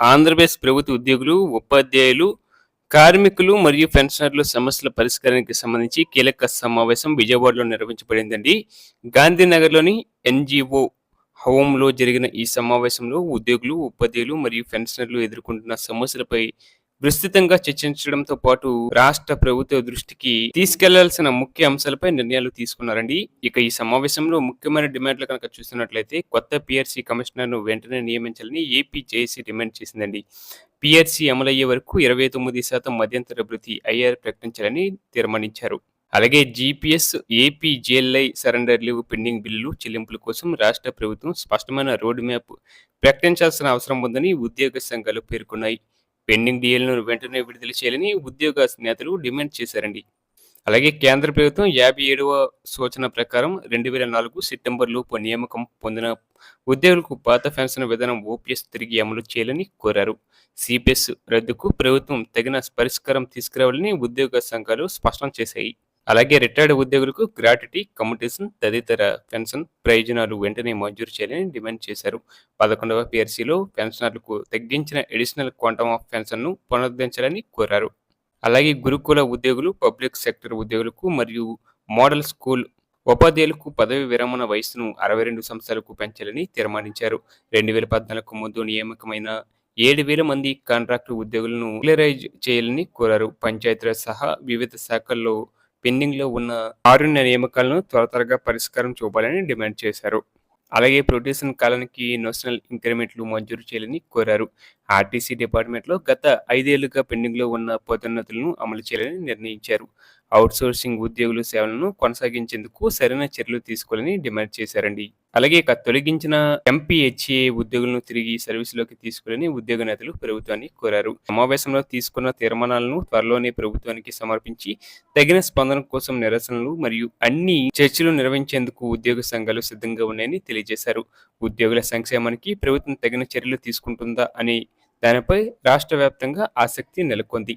ఆంధ్రప్రదేశ్ ప్రభుత్వ ఉద్యోగులు ఉపాధ్యాయులు కార్మికులు మరియు పెన్షనర్ల సమస్యల పరిష్కారానికి సంబంధించి కీలక సమావేశం విజయవాడలో నిర్వహించబడిందండి. గాంధీనగర్లోని ఎన్జిఓ హోంలో జరిగిన ఈ సమావేశంలో ఉద్యోగులు ఉపాధ్యాయులు మరియు పెన్షనర్లు ఎదుర్కొంటున్న సమస్యలపై విస్తృతంగా చర్చించడంతో పాటు రాష్ట్ర ప్రభుత్వ దృష్టికి తీసుకెళ్ళాల్సిన ముఖ్య అంశాలపై నిర్ణయాలు తీసుకున్నారండి. ఇక ఈ సమావేశంలో ముఖ్యమైన డిమాండ్లు కనుక చూస్తున్నట్లయితే కొత్త పిఆర్సీ కమిషనర్ను వెంటనే నియమించాలని ఏపీ జేఏసీ డిమాండ్ చేసిందండి. పిఆర్సీ అమలయ్యే వరకు ఇరవై తొమ్మిది శాతం మధ్యంతర భృతి ఐఆర్ ప్రకటించాలని తీర్మానించారు. అలాగే GPS AP JLI surrender leave pending బిల్లులు చెల్లింపుల కోసం రాష్ట్ర ప్రభుత్వం స్పష్టమైన రోడ్ మ్యాప్ ప్రకటించాల్సిన అవసరం ఉందని ఉద్యోగ సంఘాలు పేర్కొన్నాయి. పెండింగ్ డీఎల్ను వెంటనే విడుదల చేయాలని ఉద్యోగ నేతలు డిమాండ్ చేశారండి. అలాగే కేంద్ర ప్రభుత్వం యాభై ఏడవ సూచన ప్రకారం రెండు వేల నాలుగు సెప్టెంబర్ లోపు నియామకం పొందిన ఉద్యోగులకు పాత పెన్షన్ విధానం ఓపీఎస్ తిరిగి అమలు చేయాలని కోరారు. సిపిఎస్ రద్దుకు ప్రభుత్వం తగిన పరిష్కారం తీసుకురావాలని ఉద్యోగ సంఘాలు స్పష్టం చేశాయి. అలాగే రిటైర్డ్ ఉద్యోగులకు గ్రాట్యుటీ కమ్యూటేషన్ తదితర పెన్షన్ ప్రయోజనాలు వెంటనే మంజూరు చేయాలని డిమాండ్ చేశారు. పదకొండవ పిఆర్సీలో పెన్షనర్లకు తగ్గించిన ఎడిషనల్ క్వాంటమ్ ఆఫ్ పెన్షన్ను పునరుద్ధరించాలని కోరారు. అలాగే గురుకుల ఉద్యోగులు పబ్లిక్ సెక్టర్ ఉద్యోగులకు మరియు మోడల్ స్కూల్ ఉపాధ్యాయులకు పదవి విరమణ వయసును అరవై రెండు సంవత్సరాలకు పెంచాలని తీర్మానించారు. రెండు వేల పద్నాలుగు ముందు నియామకమైన ఏడు వేల మంది కాంట్రాక్టు ఉద్యోగులను రెగ్యులరైజ్ చేయాలని కోరారు. పంచాయతీరాజ్ సహా వివిధ శాఖల్లో పెండింగ్లో ఉన్న కారుణ్య నియామకాలను త్వర త్వరగా పరిష్కారం చూపాలని డిమాండ్ చేశారు. అలాగే ప్రొడ్యూషన్ కాలానికి నేషనల్ ఇంక్రిమెంట్లు మంజూరు చేయాలని కోరారు. ఆర్టీసీ డిపార్ట్మెంట్లో గత ఐదేళ్ళుగా పెండింగ్లో ఉన్న పదోన్నతులను అమలు చేయాలని నిర్ణయించారు. అవుట్సోర్సింగ్ ఉద్యోగుల సేవలను కొనసాగించేందుకు సరైన చర్యలు తీసుకోవాలని డిమాండ్ చేశారండి. అలాగే ఇక తొలగించిన ఎంపీహెచ్ఏ ఉద్యోగులను తిరిగి సర్వీసులోకి తీసుకుని ఉద్యోగ నేతలు ప్రభుత్వాన్ని కోరారు. సమావేశంలో తీసుకున్న తీర్మానాలను త్వరలోనే ప్రభుత్వానికి సమర్పించి తగిన స్పందన కోసం నిరసనలు మరియు అన్ని చర్చలు నిర్వహించేందుకు ఉద్యోగ సంఘాలు సిద్ధంగా ఉన్నాయని తెలియజేశారు. ఉద్యోగుల సంక్షేమానికి ప్రభుత్వం తగిన చర్యలు తీసుకుంటుందా అనే దానిపై రాష్ట్ర వ్యాప్తంగా ఆసక్తి నెలకొంది.